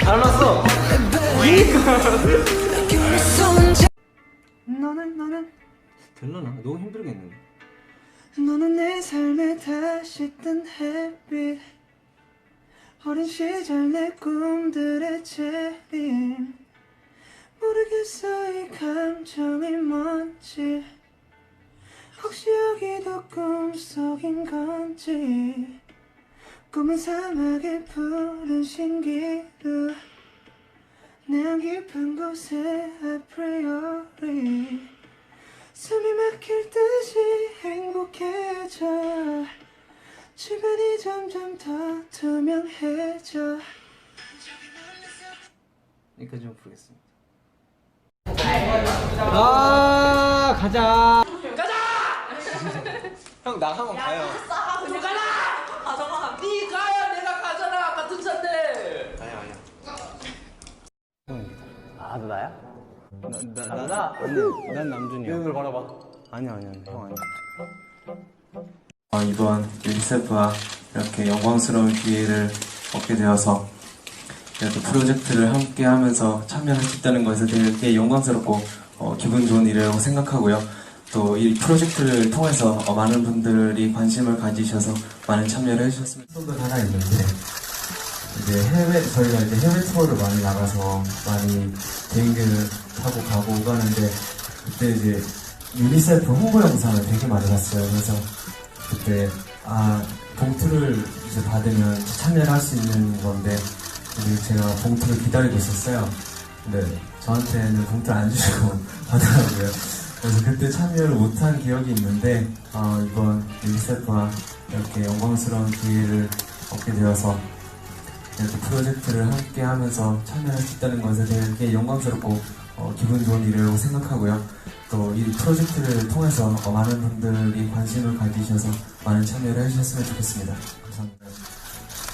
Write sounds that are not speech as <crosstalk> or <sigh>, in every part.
닮았어. 너는 너는 될라나? 너무 힘들겠는데. 너는 내 삶에 다시 뜬 햇빛 어린 시절 내 꿈들의 재림 모르겠어 이 감정이 뭔지 혹시 여기도 꿈속인 건지 꿈은 사막의 푸른 신기루 내안 깊은 곳에 아프리오리 숨이 막힐 듯이 행복해져 주변이 점점 더 투명해져 여기까지만 부르겠습니다. 아 가자. 가자. <laughs> 형 나가면 가요. 가 져가. 네 가야 내가 가잖아. 같은 차인데. 아니야 아니야. 아, 너 나야? 나 나다. 아니 난 남준이야. 눈을 바라봐. 아니야 아니야 형 아니야. 어, 이번 유니세프와 이렇게 영광스러운 기회를 얻게 되어서 이렇게 프로젝트를 함께 하면서 참여할 수 있다는 것에 되게 영광스럽고 어, 기분 좋은 일이라고 생각하고요. 또 이 프로젝트를 통해서 어, 많은 분들이 관심을 가지셔서 많은 참여를 해주셨으면 도 하나 있는데 이제 해외 저희가 이제 해외 투어를 많이 나가서 많이 비행기를 타고 가고 오가는데 그때 이제 유니세프 홍보 영상을 되게 많이 봤어요. 그래서 그때 아 봉투를 이제 받으면 참여를 할 수 있는 건데 제가 봉투를 기다리고 있었어요. 근데 저한테는 봉투를 안 주시고 가더라고요. <laughs> 그래서 그때 참여를 못한 기억이 있는데 어, 이번 유니세프와 이렇게 영광스러운 기회를 얻게 되어서 이렇게 프로젝트를 함께 하면서 참여할 수 있다는 것에 되게 영광스럽고 어, 기분 좋은 일이라고 생각하고요. 또 이 프로젝트를 통해서 어, 많은 분들이 관심을 가지셔서 많은 참여를 해주셨으면 좋겠습니다. 감사합니다.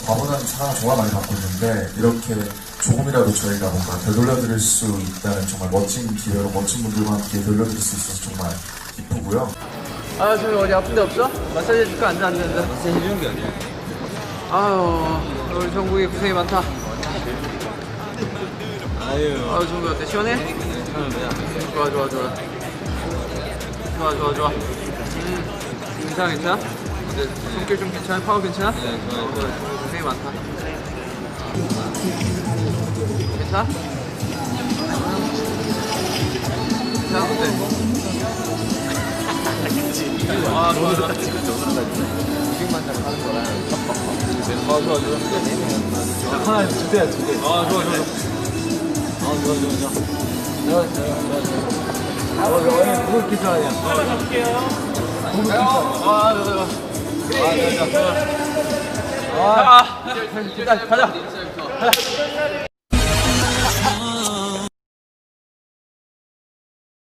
과거는 사랑을 정말 많이 받고 있는데 이렇게 조금이라도 저희가 뭔가 되돌려드릴 수 있다는 정말 멋진 기회로 멋진 분들과 함께 돌려드릴 수 있어서 정말 기쁘고요. 아 저기 어디 아픈 데 없어? 마사지 해줄까? 앉아 앉아 앉아. 마사지 해주는 게 아니야. 아유 우리 정국이 고생이 많다. 아유. 아유 정국이 어때? 시원해? 좋아 좋아 좋아. 좋아 좋아 좋아. 음 괜찮아 괜찮아? 어때? 손길 좀 괜찮아? 파워 괜찮아? 네 좋아요. 어, 고생이 많다. 괜찮아? 괜찮아? 어때? <laughs> 아, 좋아, 좋아. 음식만 잘 하는 거라. 아, 좋아, 좋아. 하나, 두 대야, 두 대. 아, 좋아, 좋아. 아, 좋아, 좋아, 좋아. 좋아, 좋아. 아, 좋아, 그걸 기사 아니야. 갈게요. 아, 좋아, 좋아, 좋아. 아, 좋아, 좋아. 아, 가자. 가자.